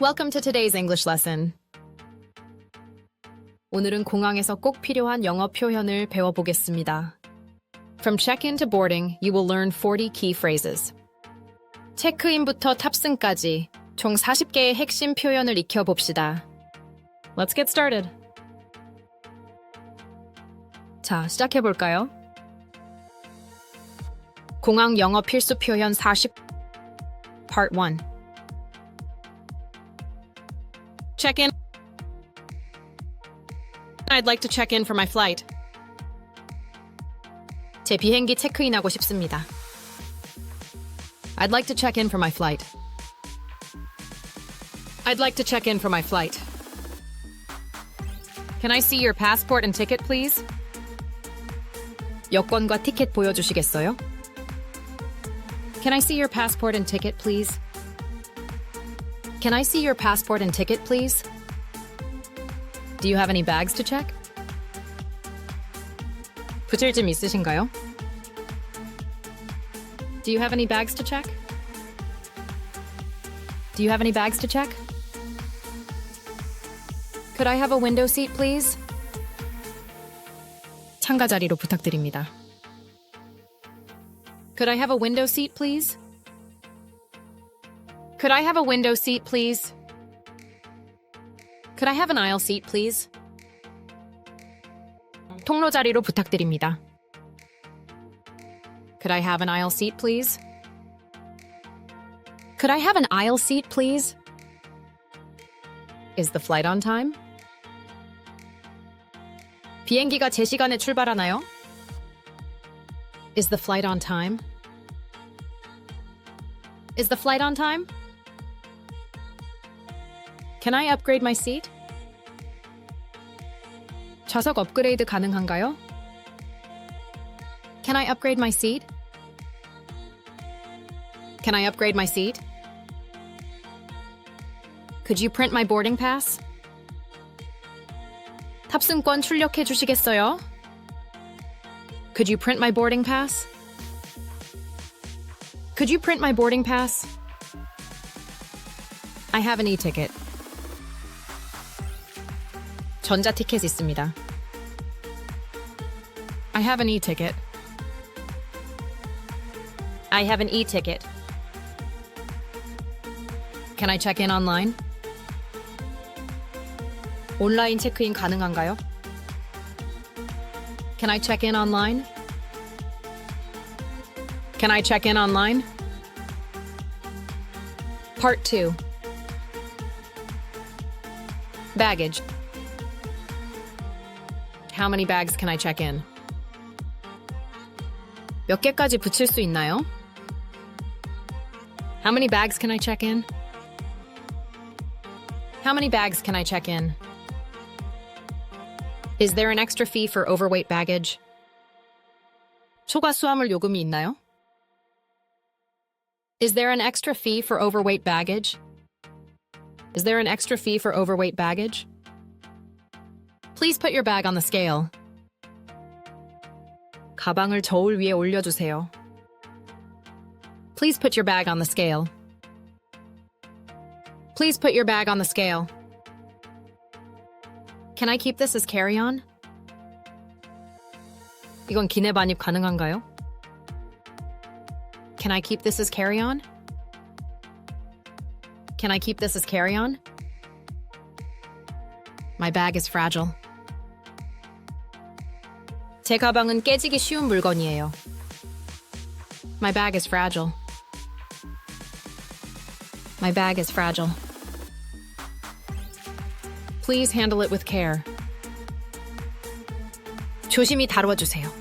Welcome to today's English lesson. 오늘은 공항에서 꼭 필요한 영어 표현을 배워보겠습니다. From check-in to boarding, you will learn 40 key phrases. 체크인부터 탑승까지 총 40개의 핵심 표현을 익혀봅시다. Let's get started. 자, 시작해볼까요? 공항 영어 필수 표현 40 Part 1 Check in. I'd like to check in for my flight. 제 비행기 체크인하고 싶습니다. I'd like to check in for my flight. I'd like to check in for my flight. Can I see your passport and ticket, please? 여권과 티켓 보여주시겠어요? Can I see your passport and ticket, please? Can I see your passport and ticket, please? Do you have any bags to check? 붙일 점 있으신가요? Do you have any bags to check? Do you have any bags to check? Could I have a window seat, please? 창가 자리로 부탁드립니다. Could I have a window seat, please? Could I have a window seat, please? Could I have an aisle seat, please? 통로 자리로 부탁드립니다. Could I have an aisle seat, please? Could I have an aisle seat, please? Is the flight on time? 비행기가 제 시간에 출발하나요? Is the flight on time? Is the flight on time? Can I upgrade my seat? 좌석 업그레이드 가능한가요? Can I upgrade my seat? Can I upgrade my seat? Could you print my boarding pass? 탑승권 출력해 주시겠어요? Could you print my boarding pass? Could you print my boarding pass? I have an e-ticket. 전자 티켓 있습니다. I have an e-ticket. I have an e-ticket. Can I check in online? 온라인 체크인 가능한가요? Can I check in online? Can I check in online? Part 2 Baggage. How many bags can I check in? 몇 개까지 붙일 수 있나요? How many bags can I check in? How many bags can I check in? Is there an extra fee for overweight baggage? 초과 수화물 요금이 있나요? Is there an extra fee for overweight baggage? Is there an extra fee for overweight baggage? Please put your bag on the scale. 가방을 저울 위에 올려주세요. Please put your bag on the scale. Please put your bag on the scale. Can I keep this as carry-on? 이건 기내 반입 가능한가요? Can I keep this as carry-on? Can I keep this as carry-on? My bag is fragile. 제 가방은 깨지기 쉬운 물건이에요. My bag is fragile. My bag is fragile. Please handle it with care. 조심히 다루어 주세요.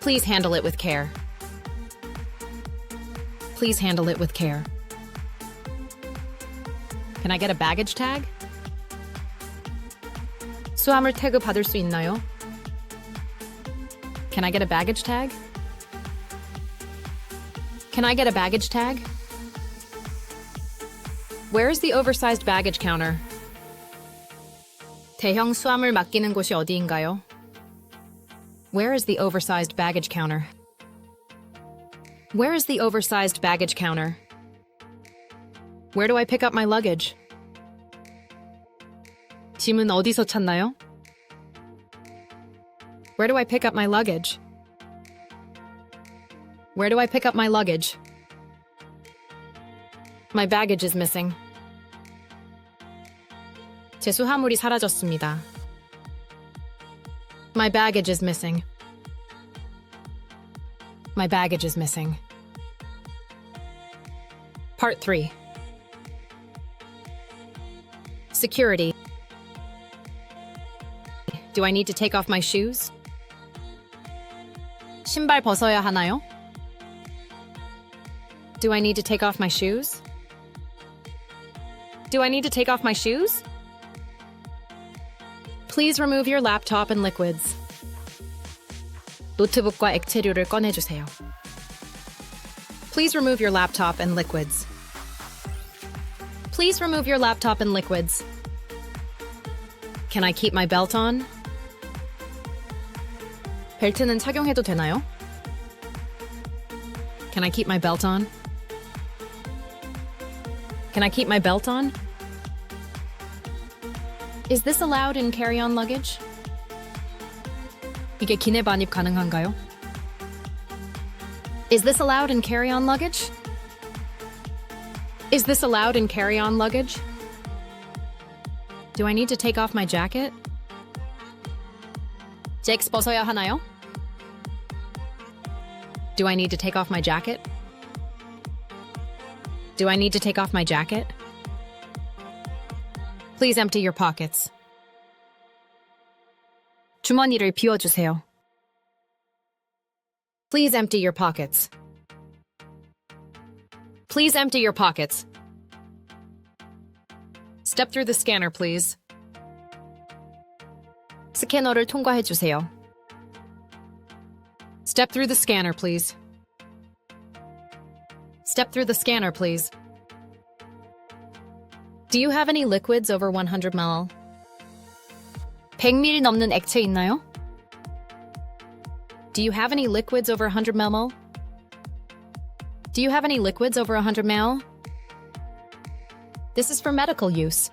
Please handle it with care. Please handle it with care. Can I get a baggage tag? 수화물 태그 받을 수 있나요? Can I get a baggage tag? Can I get a baggage tag? Where is the oversized baggage counter? 대형 수화물 맡기는 곳이 어디인가요? Where is the oversized baggage counter? Where is the oversized baggage counter? Where do I pick up my luggage? 짐은 어디서 찾나요? Where do I pick up my luggage? Where do I pick up my luggage? My baggage is missing. 제 수화물이 사라졌습니다. My baggage is missing. My baggage is missing. Part 3 Security. Do I need to take off my shoes? 신발 벗어야 하나요? Do I need to take off my shoes? Do I need to take off my shoes? Please remove your laptop and liquids. 노트북과 액체류를 꺼내주세요. Please remove your laptop and liquids. Please remove your laptop and liquids. Can I keep my belt on? 벨트는 착용해도 되나요? Can I keep my belt on? Can I keep my belt on? Is this allowed in carry-on luggage? 이게 기내 반입 가능한가요? Is this allowed in carry-on luggage? Is this allowed in carry-on luggage? Do I need to take off my jacket? 잭스 벗어야 하나요? Do I need to take off my jacket? Do I need to take off my jacket? Please empty your pockets. 주머니를 비워주세요. Please empty your pockets. Please empty your pockets. Step through the scanner, please. 스캐너를 통과해 주세요. Step through the scanner, please. Step through the scanner, please. Do you have any liquids over 100 ml? 100ml 넘는 액체 있나요? Do you have any liquids over 100 ml? Do you have any liquids over 100 ml? This is for medical use.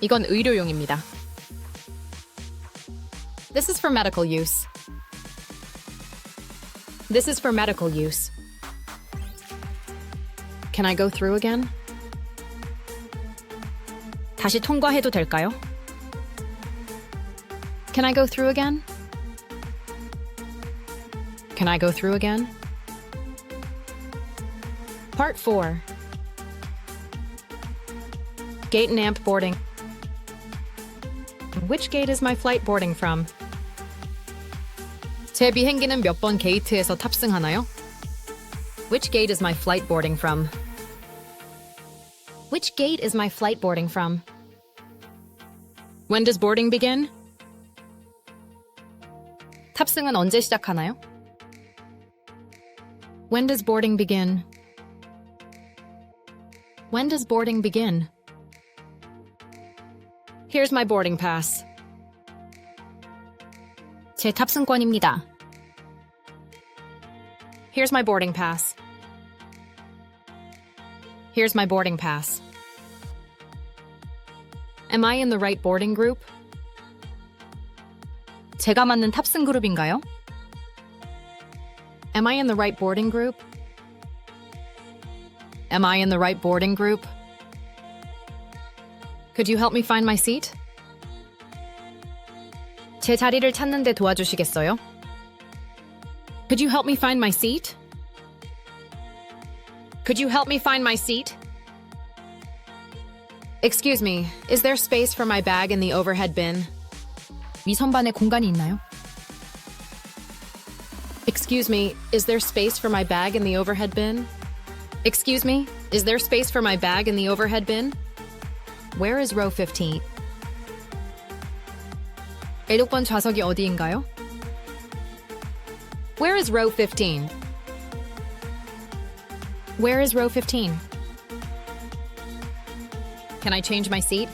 이건 의료용입니다. This is for medical use. This is for medical use. Can I go through again? 다시 통과해도 될까요? Can I go through again? Can I go through again? Part 4 Gate and amp boarding. Which gate is my flight boarding from? 제 비행기는 몇 번 게이트에서 탑승하나요? Which gate is my flight boarding from? Which gate is my flight boarding from? When does boarding begin? 탑승은 언제 시작하나요? When does boarding begin? When does boarding begin? Here's my boarding pass. 제 탑승권입니다. Here's my boarding pass. Here's my boarding pass. Am I in the right boarding group? 제가 맞는 탑승 그룹인가요? Am I in the right boarding group? Am I in the right boarding group? Could you help me find my seat? 제 자리를 찾는데 도와주시겠어요? Could you help me find my seat? Could you help me find my seat? Excuse me, is there space for my bag in the overhead bin? 위선반에 공간이 있나요? Excuse me, is there space for my bag in the overhead bin? Excuse me, is there space for my bag in the overhead bin? Where is row 15? 16번 좌석이 어디인가요? Where is row 15? Where is row 15? Can I change my seat?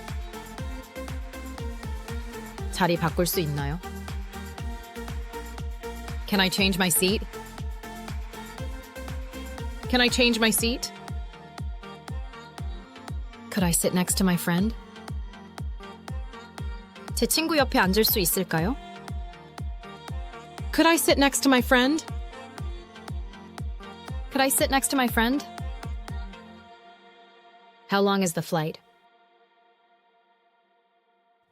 자리 바꿀 수 있나요? Can I change my seat? Can I change my seat? Could I sit next to my friend? 제 친구 옆에 앉을 수 있을까요? Could I sit next to my friend? Could I sit next to my friend? How long is the flight?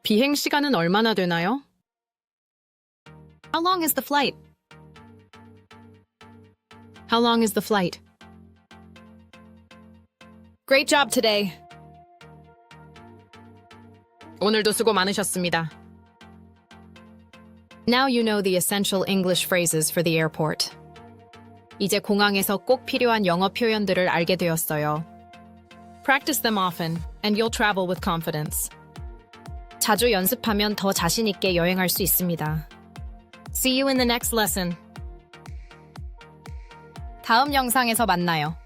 비행 시간은 얼마나 되나요? How long is the flight? How long is the flight? Great job today. 오늘도 수고 많으셨습니다. Now you know the essential English phrases for the airport. 이제 공항에서 꼭 필요한 영어 표현들을 알게 되었어요. Practice them often, and you'll travel with confidence. 자주 연습하면 더 자신 있게 여행할 수 있습니다. See you in the next lesson. 다음 영상에서 만나요.